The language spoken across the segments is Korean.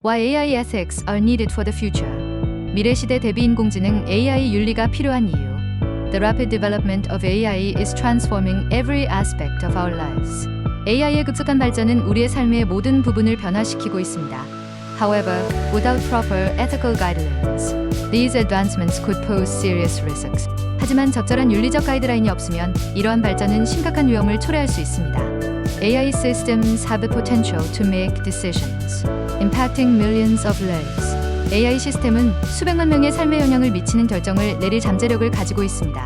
Why AI ethics are needed for the future. 미래 시대 대비 인공지능 AI 윤리가 필요한 이유. The rapid development of AI is transforming every aspect of our lives. AI의 급속한 발전은 우리의 삶의 모든 부분을 변화시키고 있습니다. However, without proper ethical guidelines, these advancements could pose serious risks. 하지만 적절한 윤리적 가이드라인이 없으면 이러한 발전은 심각한 위험을 초래할 수 있습니다. AI systems have the potential to make decisions, impacting millions of lives. AI 시스템은 수백만 명의 삶에 영향을 미치는 결정을 내릴 잠재력을 가지고 있습니다.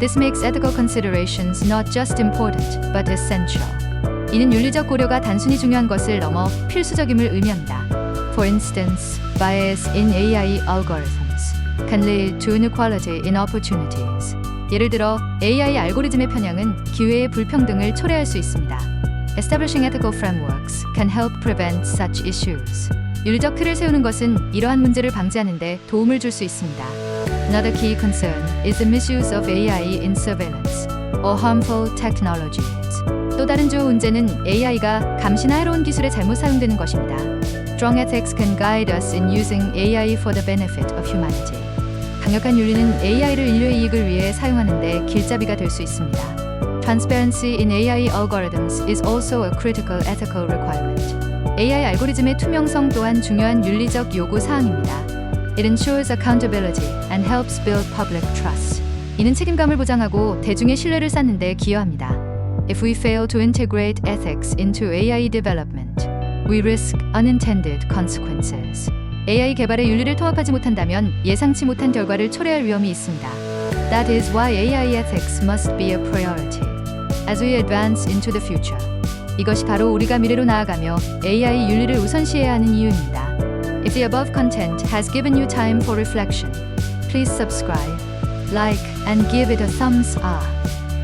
This makes ethical considerations not just important, but essential. 이는 윤리적 고려가 단순히 중요한 것을 넘어 필수적임을 의미합니다. For instance, bias in AI algorithms can lead to inequality in opportunities. 예를 들어 AI 알고리즘의 편향은 기회의 불평등을 초래할 수 있습니다. Establishing ethical frameworks can help prevent such issues. 윤리적 틀을 세우는 것은 이러한 문제를 방지하는 데 도움을 줄 수 있습니다. Another key concern is the misuse of AI in surveillance or harmful technologies. 또 다른 주요 문제는 AI가 감시나 해로운 기술에 잘못 사용되는 것입니다. Strong ethics can guide us in using AI for the benefit of humanity. 강력한 윤리는 AI를 인류의 이익을 위해 사용하는 데 길잡이가 될 수 있습니다. Transparency in AI algorithms is also a critical ethical requirement. AI 알고리즘의 투명성 또한 중요한 윤리적 요구 사항입니다. It ensures accountability and helps build public trust. 이는 책임감을 보장하고 대중의 신뢰를 쌓는 데 기여합니다. If we fail to integrate ethics into AI development, we risk unintended consequences. AI 개발의 윤리를 통합하지 못한다면 예상치 못한 결과를 초래할 위험이 있습니다. That is why AI ethics must be a priority as we advance into the future. 이것이 바로 우리가 미래로 나아가며 AI 윤리를 우선시해야 하는 이유입니다. If the above content has given you time for reflection, please subscribe, like, and give it a thumbs up.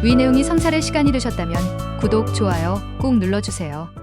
위 내용이 성찰의 시간이 되셨다면 구독, 좋아요 꼭 눌러주세요.